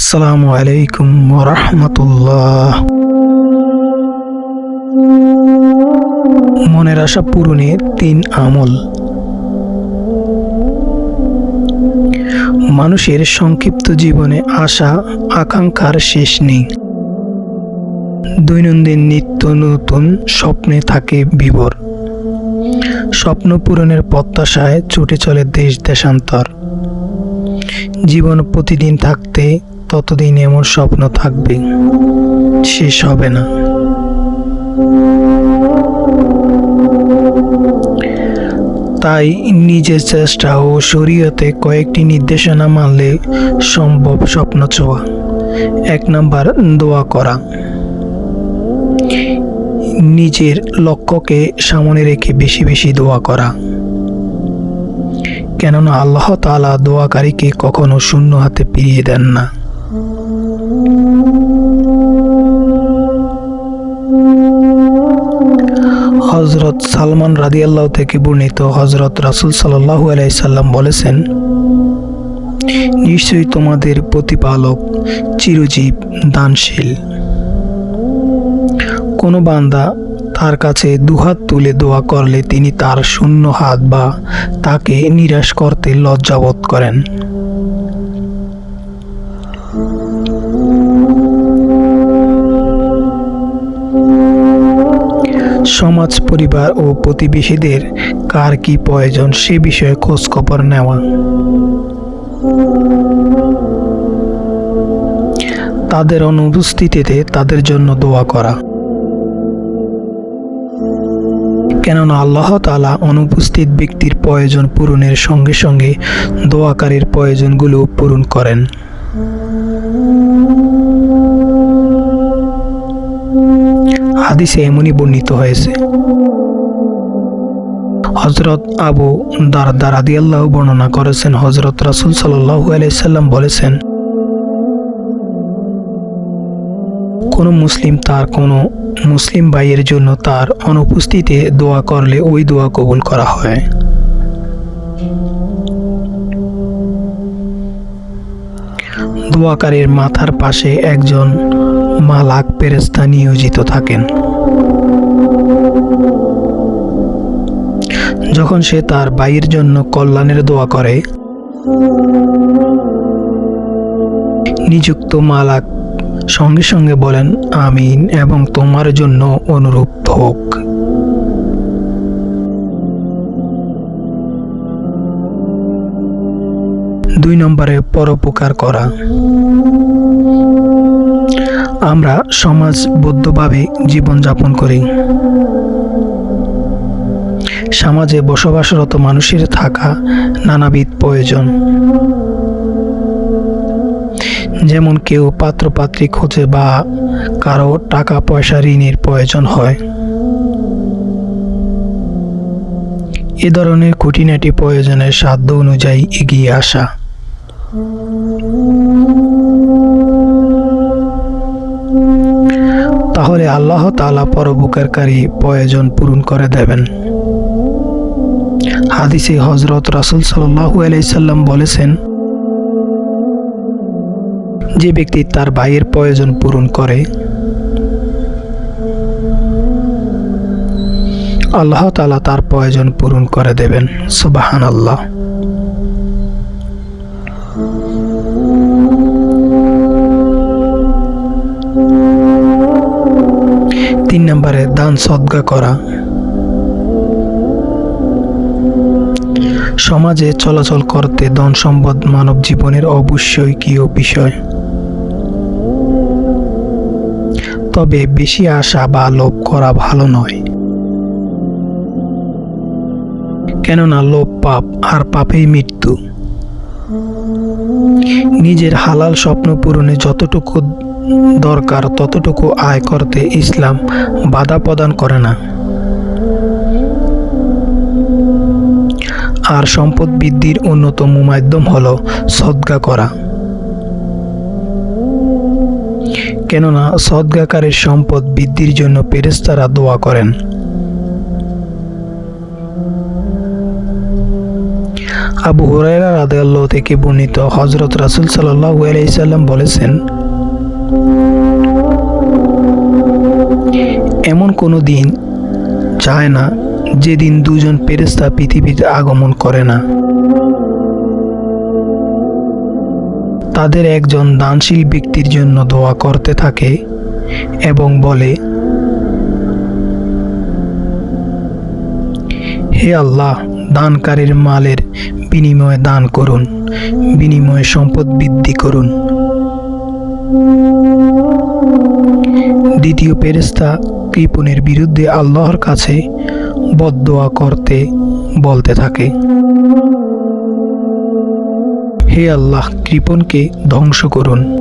আসসালামু আলাইকুম রহমতুল্লাহ। মনের আশা পূরণে তিন আমল। মানুষের সংক্ষিপ্ত জীবনে আশা, আকাঙ্ক্ষার শেষ নেই। দৈনন্দিন নিত্য নতুন স্বপ্নে থাকে বিবর স্বপ্ন পূরণের প্রত্যাশায় ছুটে চলে দেশ দেশান্তর জীবন প্রতিদিন থাকতে ততদিন এমন স্বপ্ন থাকবে, শেষ হবে না। তাই নিজের চেষ্টা ও শরীয়তে কয়েকটি নির্দেশনা মানলে সম্ভব স্বপ্ন ছোঁয়া। এক নাম্বার, দোয়া করা। নিজের লক্ষ্যকে সামনে রেখে বেশি বেশি দোয়া করা। কেননা আল্লাহ তাআলা দোয়াকারীকে কখনো শূন্য হাতে ফিরিয়ে দেন না। হজরত সালমান রাদিয়াল্লাহ থেকে বর্ণিত হজরত রাসুল সাল্লাহু আলাইসাল্লাম বলেছেন, নিশ্চয়ই তোমাদের প্রতিপালক চিরজীব দানশীল। কোনো বান্দা তার কাছে দুহাত তুলে দোয়া করলে তিনি তার শূন্য হাত বা তাকে নিরাশ করতে লজ্জাবোধ করেন। সমাজ, পরিবার ও প্রতিবেশীদের কার কি প্রয়োজন সে বিষয়ে খোঁজ খবর নেওয়া। তাদের অনুপস্থিতিতে তাদের জন্য দোয়া করা। কেননা আল্লাহ তালা অনুপস্থিত ব্যক্তির প্রয়োজন পূরণের সঙ্গে সঙ্গে দোয়াকারীর প্রয়োজনগুলো পূরণ করেন। হাদিসে এমনই বর্ণিত হয়েছে। হজরত আবু দারদার আদি আল্লাহ বর্ণনা করেছেন হজরত রাসুল সাল্লাহ আলাইসাল্লাম বলেছেন, কোনো মুসলিম তার কোনো মুসলিম ভাইয়ের জন্য তার অনুপস্থিতিতে দোয়া করলে ওই দোয়া কবুল করা হয়। দোয়াকারীর মাথার পাশে একজন মালাক পেরেস্তা নিয়োজিত থাকেন। যখন সে তার ভাইয়ের জন্য কল্যাণের দোয়া করে, নিযুক্ত মালাক সঙ্গে সঙ্গে বলেন, আমিন এবং তোমার জন্য অনুরূপ হোক দুই নম্বরে পরোপকার করা। আমরা সমাজবদ্ধভাবে জীবনযাপন করি। সমাজে বসবাসরত মানুষের থাকা নানাবিধ প্রয়োজন। যেমন কেউ পাত্রপাত্রী খোঁজে বা কারও টাকা পয়সা ঋণের প্রয়োজন হয়। এ ধরনের খুঁটিনাটি প্রয়োজনের সাধ্য অনুযায়ী এগিয়ে আসা। আল্লাহ তালা পরোপকারী প্রয়োজন পূরণ করে দেবেন। হাদিসে হজরত রাসুল সাল্লাহু আলাইসাল্লাম বলেছেন, যে ব্যক্তি তার ভাইয়ের প্রয়োজন পূরণ করে, আল্লাহ তালা তার প্রয়োজন পূরণ করে দেবেন। সুবাহান আল্লাহ তিন নম্বরে, দান সদ্গা করা। সমাজে চলাচল করতে ধন সম্পদ মানব জীবনের অবশ্যই কীয় বিষয়। তবে বেশি আশা বা লোভ করা ভালো নয়। কেননা লোভ পাপ, আর পাপেই মৃত্যু। নিজের হালাল স্বপ্ন পূরণে যতটুকু দরকার ততটুকু আয় করতে ইসলাম বাধা প্রদান করে না। আর সম্পদ বৃদ্ধির অন্যতম মাধ্যম হল সদ্গা করা। কেননা সদ্গাকারের সম্পদ বৃদ্ধির জন্য পেরেস্তারা দোয়া করেন। আবু হুরায়রা রাদিয়াল্লাহু থেকে বর্ণিত হজরত রাসূল সাল্লাহ আলাইহি সাল্লাম বলেছেন এমন কোনো দিন চায় না যেদিন দুজন ফেরেশতা পৃথিবীতে আগমন করে না। তাদের একজন দানশীল ব্যক্তির জন্য দোয়া করতে থাকে এবং বলে, হে আল্লাহ, দানকারীর মালের বিনিময়ে দান করুন, বিনিময়ে সম্পদ বৃদ্ধি করুন। দ্বিতীয় পেরেস্তা কৃপণের বিরুদ্ধে আল্লাহর কাছে বদোয়া করতে বলতে থাকে। হে আল্লাহ, কৃপণকে ধ্বংস করুন।